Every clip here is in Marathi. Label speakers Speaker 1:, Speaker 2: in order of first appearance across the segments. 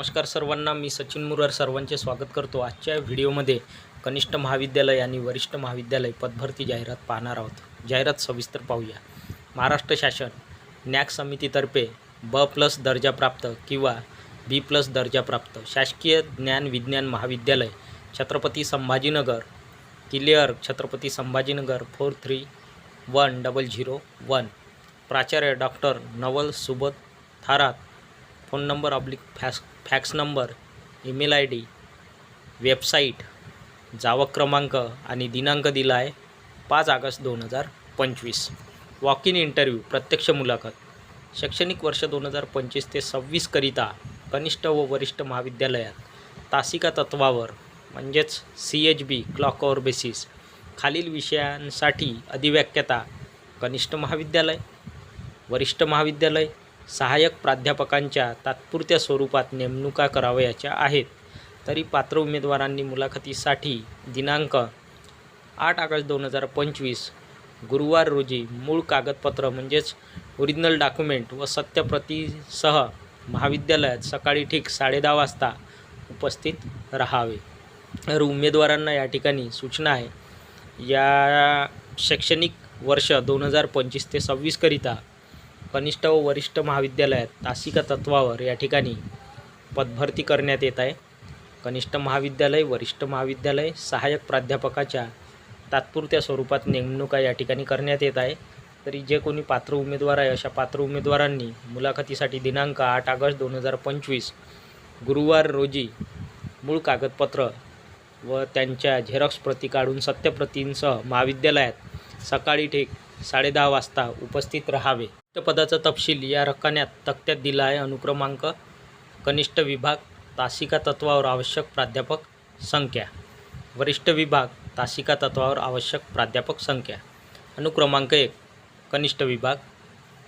Speaker 1: नमस्कार सर्वांना मी सचिन मुरार सर्वांचे स्वागत करतो आजच्या व्हिडिओमध्ये. कनिष्ठ महाविद्यालय आणि वरिष्ठ महाविद्यालय पदभरती जाहिरात पाहणार आहोत. जाहिरात सविस्तर पाहूया. महाराष्ट्र शासन न्याक समितीतर्फे ब प्लस दर्जाप्राप्त किंवा बी प्लस दर्जाप्राप्त शासकीय ज्ञान विज्ञान महाविद्यालय Chhatrapati Sambhajinagar किलेअर Chhatrapati Sambhajinagar four three one double zero one. प्राचार्य डॉक्टर नवल सुबत थारात. Phone number oblique fax fax number email I D website जावक क्रमांक आणि दिनांक दिला आहे पाच ऑगस्ट दोन हजार पंचवीस. वॉक इन इंटरव्ह्यू प्रत्यक्ष मुलाखत. शैक्षणिक वर्ष दोन हजार पंचवीस ते सव्वीसकरिता कनिष्ठ व वरिष्ठ महाविद्यालयात तासिका तत्वावर म्हणजेच C H B clock hour basis खालील विषयांसाठी अधिव्याख्याता कनिष्ठ महाविद्यालय वरिष्ठ महाविद्यालय सहाय्यक प्राध्यापकांच्या तात्पुरत्या स्वरूपात नेमणुका करावयाच्या आहेत. तरी पात्र उमेदवारांनी मुलाखतीसाठी दिनांक आठ ऑगस्ट दोन हजार पंचवीस गुरुवार रोजी मूळ कागदपत्र म्हणजेच ओरिजिनल डॉक्युमेंट व सत्यप्रतीसह महाविद्यालयात सकाळी ठीक साडेदहा वाजता उपस्थित राहावे. तर उमेदवारांना या ठिकाणी सूचना आहे. या शैक्षणिक वर्ष दोन हजार पंचवीस ते सव्वीसकरिता कनिष्ठ व वरिष्ठ महाविद्यालयात तासिका तत्वावर या ठिकाणी पदभरती करण्यात येत आहे. कनिष्ठ महाविद्यालय वरिष्ठ महाविद्यालय सहाय्यक प्राध्यापकाच्या तात्पुरत्या स्वरूपात नेमणुका या ठिकाणी करण्यात येत आहे. तरी जे कोणी पात्र उमेदवार आहे अशा पात्र उमेदवारांनी मुलाखतीसाठी दिनांक आठ ऑगस्ट दोन हजार पंचवीस गुरुवार रोजी मूळ कागदपत्र व त्यांच्या झेरॉक्स प्रती काढून सत्यप्रतींसह महाविद्यालयात सकाळी ठीक साडेदहा वाजता उपस्थित राहावे. पदाचा तपशील या रकान्यात तक्त्यात दिला आहे अनुक्रमांक कनिष्ठ विभाग तासिका तत्वावर आवश्यक प्राध्यापक संख्या. वरिष्ठ विभाग तासिका तत्वावर आवश्यक प्राध्यापक संख्या. अनुक्रमांक एक कनिष्ठ विभाग.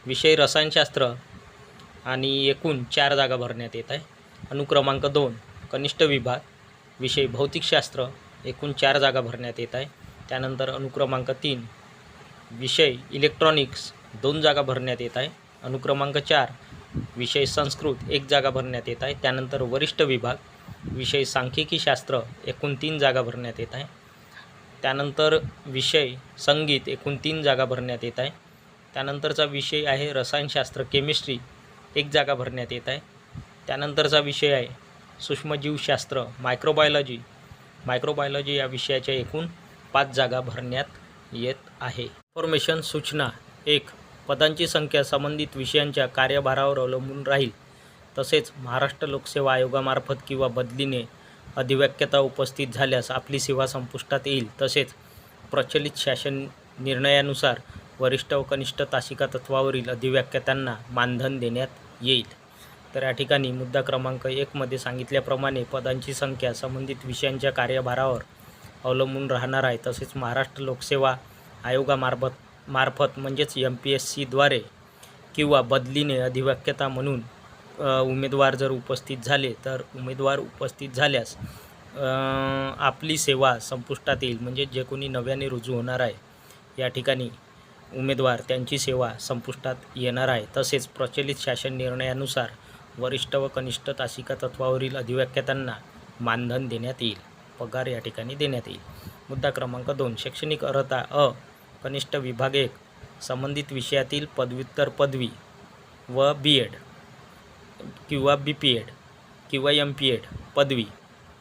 Speaker 1: विषय रसायनशास्त्र आणि एकूण चार जागा भरण्यात येत आहे. अनुक्रमांक दोन कनिष्ठ विभाग. विषय भौतिकशास्त्र एकूण चार जागा भरण्यात येत आहे. त्यानंतर अनुक्रमांक तीन विषय इलेक्ट्रॉनिक्स दोन जागा भरण्यात येत आहे. अनुक्रमांक चार विषय संस्कृत एक जागा भरण्यात येत आहे. त्यानंतर वरिष्ठ विभाग विषय सांख्यिकी शास्त्र एकूण तीन जागा भरण्यात येत आहे. त्यानंतर विषय संगीत एकूण तीन जागा भरण्यात येत आहे. त्यानंतरचा विषय आहे रसायनशास्त्र केमिस्ट्री एक जागा भरण्यात येत आहे. त्यानंतरचा विषय आहे सूक्ष्मजीवशास्त्र मायक्रोबायोलॉजी मायक्रोबायोलॉजी या विषयाच्या एकूण पाच जागा भरण्यात येत आहे. इन्फॉर्मेशन सूचना एक पदांची संख्या संबंधित विषयांच्या कार्यभारावर अवलंबून राहील. तसेच महाराष्ट्र लोकसेवा आयोगामार्फत किंवा बदलीने अधिव्याख्यता उपस्थित झाल्यास आपली सेवा संपुष्टात येईल. तसेच प्रचलित शासन निर्णयानुसार वरिष्ठ व कनिष्ठ तासिका तत्वावरील अधिव्याख्यातांना मानधन देण्यात येईल. तर या ठिकाणी मुद्दा क्रमांक एकमध्ये सांगितल्याप्रमाणे पदांची संख्या संबंधित विषयांच्या कार्यभारावर अवलंबून राहणार आहे. तसेच महाराष्ट्र लोकसेवा आयोगामार्फत मार्फत म्हणजेच एम पी एस सीद्वारे किंवा बदलीने अधिव्याख्यता म्हणून उमेदवार जर उपस्थित झाले तर उमेदवार उपस्थित झाल्यास आपली सेवा संपुष्टात येईल. म्हणजे जे कोणी नव्याने रुजू होणार आहे या ठिकाणी उमेदवार त्यांची सेवा संपुष्टात येणार आहे. तसेच प्रचलित शासन निर्णयानुसार वरिष्ठ व कनिष्ठ तासिका तत्वावरील अधिव्याख्यातांना मानधन देण्यात येईल. पगार या ठिकाणी देण्यात येईल. मुद्दा क्रमांक दोन. शैक्षणिक अर्हता अ कनिष्ठ विभाग एक संबंधित विषयातील पदव्युत्तर पदवी व बी एड किंवा बी पी एड किंवा एम पी एड पदवी.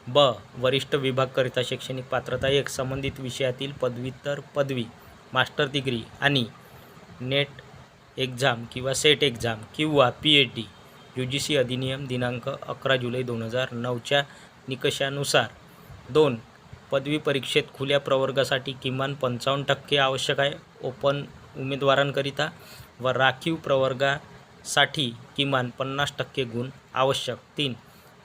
Speaker 1: ब वरिष्ठ विभागकरिता शैक्षणिक पात्रता एक संबंधित विषयातील पदव्युत्तर पदवी मास्टर डिग्री आणि नेट एक्झाम किंवा सेट एक्झाम किंवा P A T U G C अधिनियम दिनांक अकरा जुलै दोन हजार नऊच्या निकषानुसार. दोन पदवी परीक्षेत खुल्या प्रवर्गासाठी किमान पंचावन्न टक्के आवश्यक आहे. ओपन उमेदवारांकरिता व राखीव प्रवर्गासाठी किमान पन्नास टक्के गुण आवश्यक. तीन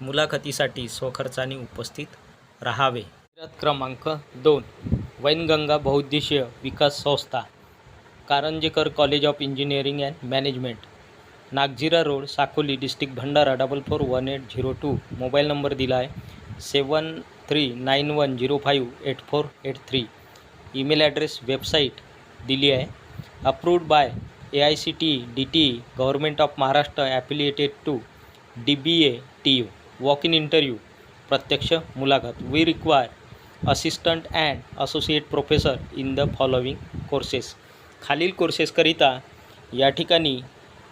Speaker 1: मुलाखतीसाठी स्वखर्चाने उपस्थित राहावे. क्रमांक दोन वैनगंगा बहुद्देशीय विकास संस्था Karanjekar college of engineering and management Nagzira road Sakoli district Bhandara double four one eight zero two mobile number दिला आहे. Seven three nine one zero five eight four eight three email address website दिली आहे. Approved by A I C T D T government of Maharashtra affiliated to D B A T U walk in interview प्रत्यक्ष मुलाखत we require assistant and associate professor in the following courses खालील कोर्सेसकरिता या ठिकाणी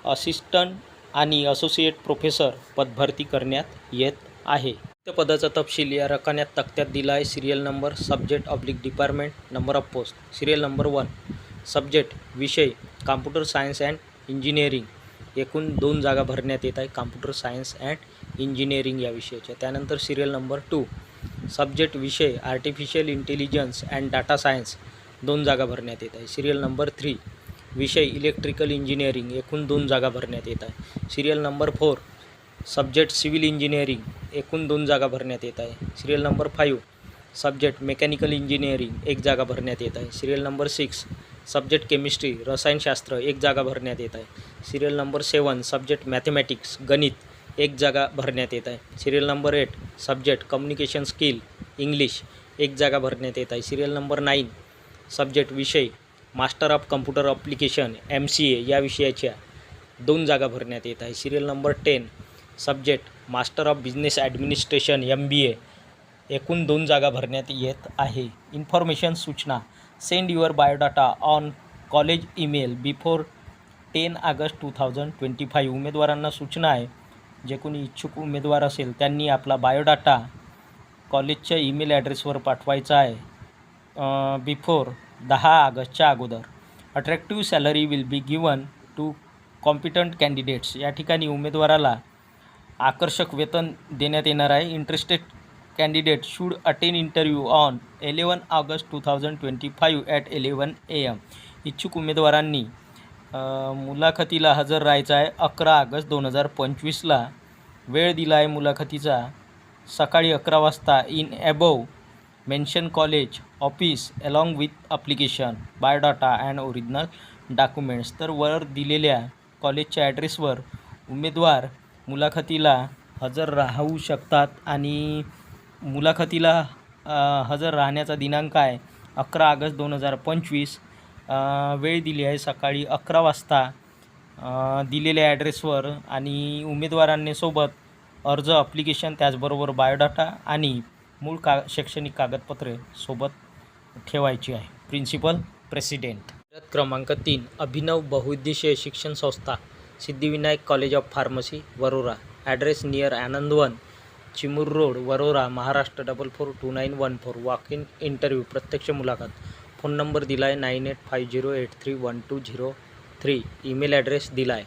Speaker 1: असिस्टंट आणि असोसिएट प्रोफेसर पदभरती करण्यात येत आहे पदाचा तपशील या रकान्यात तक्त्यात दिला आहे serial number subject oblique department number of post. Serial number one subject विषय कॉम्प्युटर सायन्स अँड इंजिनिअरिंग. एकूण दोन जागा भरण्यात येत आहे कॉम्प्युटर सायन्स अँड इंजिनिअरिंग या विषयाच्या. त्यानंतर सिरियल नंबर टू सब्जेक्ट विषय artificial intelligence and data science दोन जागा भरण्यात येत आहे. सिरियल नंबर थ्री विषय इलेक्ट्रिकल इंजिनिअरिंग एकूण दोन जागा भरण्यात येत आहे. Serial number four subject civil engineering एकूण दोन जागा भरण्यात येत आहे. Serial number five subject mechanical engineering एक जागा भरण्यात येत आहे. Serial number six subject chemistry रसायनशास्त्र एक जागा भरण्यात येत आहे. Serial number seven subject mathematics गणित एक जागा भरण्यात येत आहे. Serial number eight subject communication skill English एक जागा भरण्यात येत आहे. सिरियल नंबर नाईन सब्जेक्ट विषय master of computer application M C A या विषयाच्या दोन जागा भरण्यात येत आहे. Serial number ten subject master of business administration M B A एकूण दोन जागा भरण्यात येत आहे. इन्फॉर्मेशन सूचना send your biodata on college email before ten August two thousand twenty five. उमेदवारांना सूचना आहे जे कोणी इच्छुक उमेदवार असेल त्यांनी आपला बायोडाटा कॉलेजच्या ईमेल ॲड्रेसवर पाठवायचा आहे बिफोर दहा ऑगस्टच्या अगोदर. Attractive salary will be given to competent candidates. या ठिकाणी उमेदवाराला आकर्षक वेतन देण्यात येणार आहे. Interested candidate should attend interview on eleven August two thousand twenty five at eleven A M इच्छुक उमेदवारांनी मुलाखतीला हजर राहायचं आहे. अकरा ऑगस्ट दोन हजार पंचवीसला वेळ दिला आहे मुलाखतीचा. सकाळी अकरा वाजता in above mention college office along with application biodata and original documents तर वर दिलेल्या कॉलेजच्या ॲड्रेसवर उमेदवार मुलाखतीला हजर राहू शकतात आणि मुलाखतीला हजर राहण्याचा दिनांक आहे अकरा ऑगस्ट दोन हजार पंचवीस. वेळ दिली आहे सकाळी अकरा वाजता दिलेल्या ॲड्रेसवर आणि उमेदवारांनी सोबत अर्ज अप्लिकेशन त्याचबरोबर बायोडाटा आणि मूळ का शैक्षणिक कागदपत्रे सोबत ठेवायची आहे. Principal president. क्रमांक तीन अभिनव बहुउद्देशीय शिक्षण संस्था. Siddhivinayak college of pharmacy Warora. Address near Anandwan Chimur road Warora Maharashtra. Double four two nine one four walk in interview प्रत्यक्ष मुलाखत. फोन नंबर दिला आहे nine eight five zero eight three one two zero three email address दिला आहे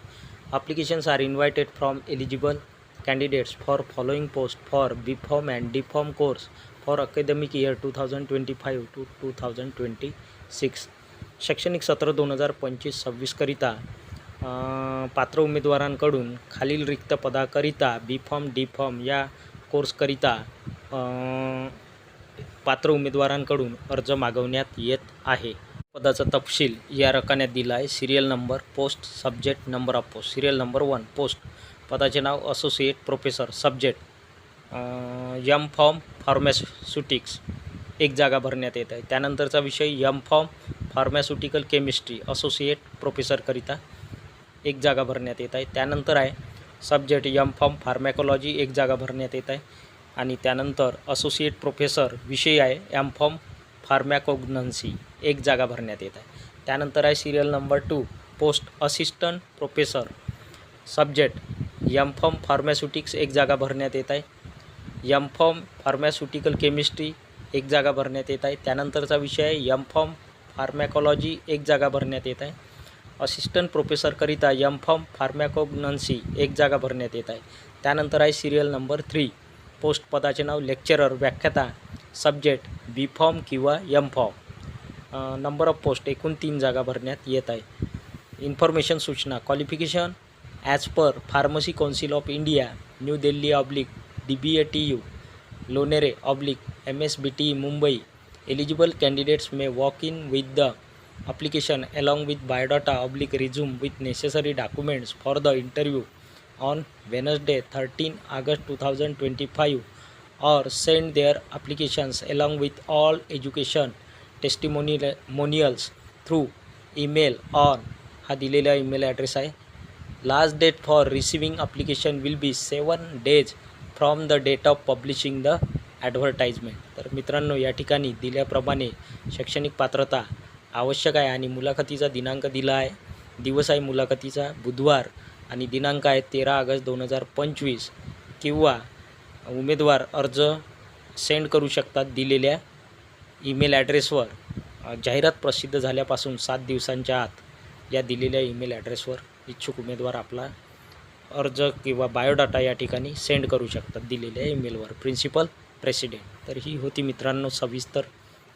Speaker 1: applications are invited from eligible candidates for following post for B Pharm and D Pharm course for academic year two thousand twenty five to two thousand twenty six शैक्षणिक सत्र दोन हजार पंचवीस सव्वीसकरिता पात्र उमेदवारांकडून खालील रिक्त पदाकरिता बी फॉर्म डी फॉर्म या कोर्सकरिता पात्र उमेदवारांकडून अर्ज मागवण्यात येत आहे. पदाचा तपशील या रकान्यात दिला आहे serial number post subject number of post serial number one post पदाचे नाव associate professor subject M Pharm pharmaceutics एक जागा भरण्यात येत आहे. त्यानंतरचा विषय M Pharm pharmaceutical chemistry associate प्रोफेसरकरिता एक जागा भरण्यात येत आहे. त्यानंतर आहे सब्जेक्ट यम फॉर्म फार्मॅकॉलॉजी एक जागा भरण्यात येत आहे. आणि त्यानंतर असोसिएट प्रोफेसर विषय आहे एम फॉर्म फार्मॅकोग्नन्सी एक जागा भरण्यात येत आहे. त्यानंतर आहे serial number two post assistant professor subject M Pharm pharmaceutics एक जागा भरण्यात येत आहे. यम फॉर्म फार्मॅस्युटिकल केमिस्ट्री एक जागा भरण्यात येत आहे. त्यानंतरचा विषय आहे यम फॉर्म फार्मॅकॉलॉजी एक जागा भरण्यात येत आहे. असिस्टंट प्रोफेसरकरिता यम फॉर्म फार्मॅकोग्नन्सी एक जागा भरण्यात येत आहे. त्यानंतर आहे सिरियल नंबर थ्री. पोस्ट पदाचे नाव लेक्चरर व्याख्याता सब्जेक्ट बी फॉर्म किंवा M Pharm. Number of post एकूण तीन जागा भरण्यात येत आहे. इन्फॉर्मेशन सूचना qualification as per pharmacy council of India New Delhi oblique D B A T U Lonere oblique M S B T Mumbai. Eligible candidates may walk in with the application along with biodata oblique resume with necessary documents for the interview on Wednesday 13 August 2025 or send their applications along with all education testimonials through email on हा दिलेला ईमेल ॲड्रेस आहे last date for receiving application will be seven days from the date of publishing the advertisement तर मित्रांनो या ठिकाणी दिल्याप्रमाणे शैक्षणिक पात्रता आवश्यक आहे. आणि मुलाखतीचा दिनांक दिला आहे. दिवस आहे मुलाखतीचा. बुधवार आणि दिनांक आहे तेरा ऑगस्ट दोन हजार पंचवीस. किंवा उमेदवार अर्ज सेंड करू शकतात दिलेल्या ईमेल ॲड्रेसवर. जाहिरात प्रसिद्ध झाल्यापासून सात दिवसांच्या आत या दिलेल्या ईमेल ॲड्रेसवर इच्छुक उमेदवार आपला अर्ज किंवा बायोडाटा या ठिकाणी सेंड करू शकतात दिलेल्या ईमेलवर. Principal president. तर ही होती मित्रांनो सविस्तर